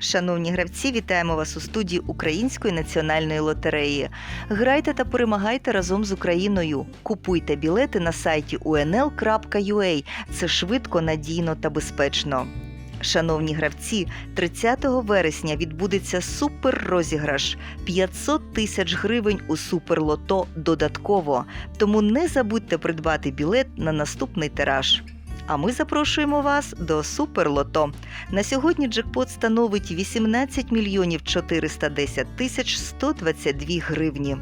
Шановні гравці, вітаємо вас у студії Української національної лотереї. Грайте та перемагайте разом з Україною. Купуйте білети на сайті unl.ua. Це швидко, надійно та безпечно. Шановні гравці, 30 вересня відбудеться супер-розіграш 500 тисяч гривень у суперлото додатково. Тому не забудьте придбати білет на наступний тираж. А ми запрошуємо вас до Суперлото. На сьогодні джекпот становить 18 мільйонів 410 тисяч 122 гривні.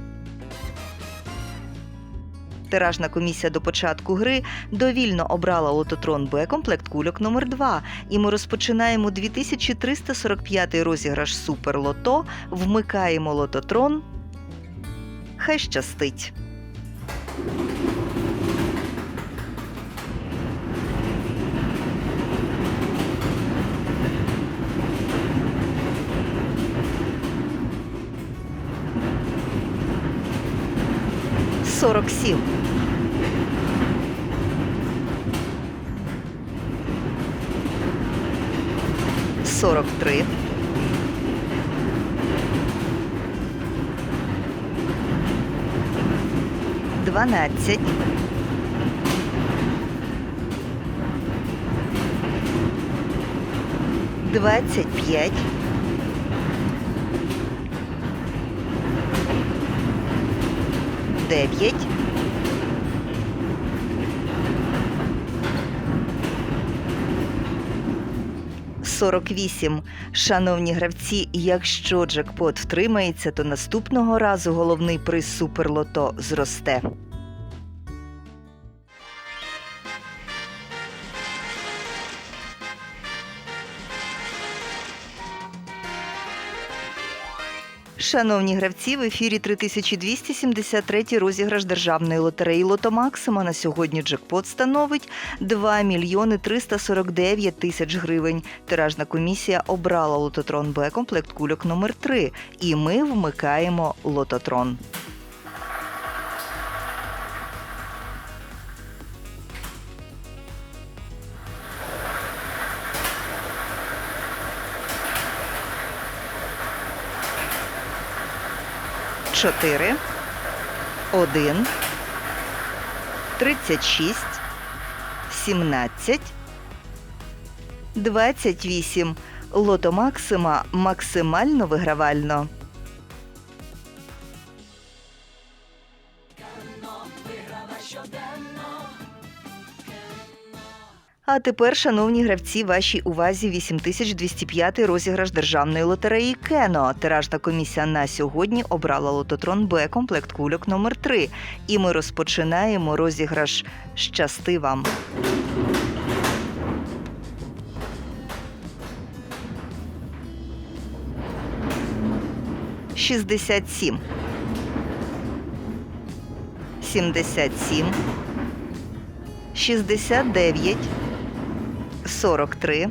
Тиражна комісія до початку гри довільно обрала лототрон Б комплект кульок номер 2 і ми розпочинаємо 2345 розіграш Суперлото, вмикаємо лототрон. Хай щастить! Сорок сім. Сорок три. Дванадцять. Двадцять п'ять. Дев'ять. Сорок вісім. Шановні гравці, якщо джекпот втримається, то наступного разу головний приз суперлото зросте. Шановні гравці, в ефірі 3273 розіграш державної лотереї Лотомаксима На сьогодні джекпот становить 2 мільйони 349 тисяч гривень. Тиражна комісія обрала лототрон Б комплект кульок номер 3 І ми вмикаємо лототрон. Чотири, один, тридцять шість, сімнадцять, двадцять вісім. Лото Максима максимально вигравально. А тепер, шановні гравці, вашій увазі 8205 розіграш державної лотереї Кено. Тиражна комісія на сьогодні обрала лототрон Б комплект кульок номер 3 І ми розпочинаємо розіграш Щасти вам. Шістдесят сім. Сімдесят сім. Шістдесят дев'ять. 43,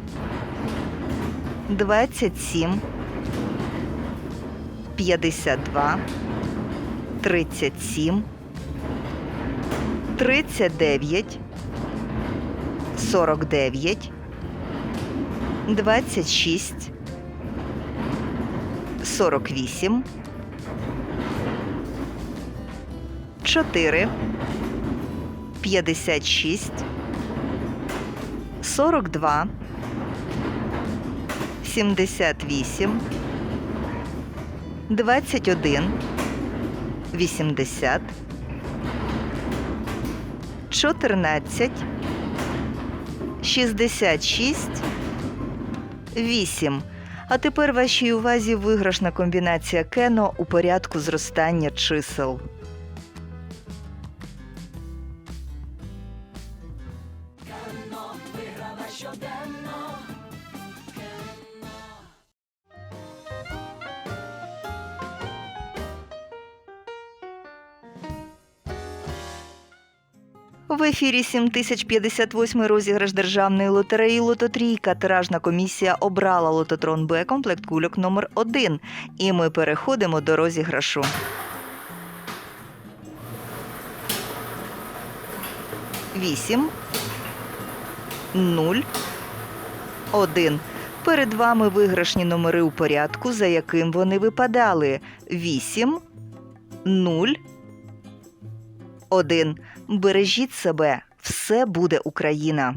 27, 52, 37, 39, 49, 26, 48, 4, 56, 42, 78, 21, 80, 14, 66, 8. А тепер вашій увазі виграшна комбінація кено у порядку зростання чисел. В ефірі 7058 розіграш державної лотереї Лототрійка. Тиражна комісія обрала лототрон Б комплект кульок номер 1 І ми переходимо до розіграшу. Вісім. Нуль. Один. Перед вами виграшні номери у порядку, за яким вони випадали: 8, 0, 1. Бережіть себе, все буде Україна.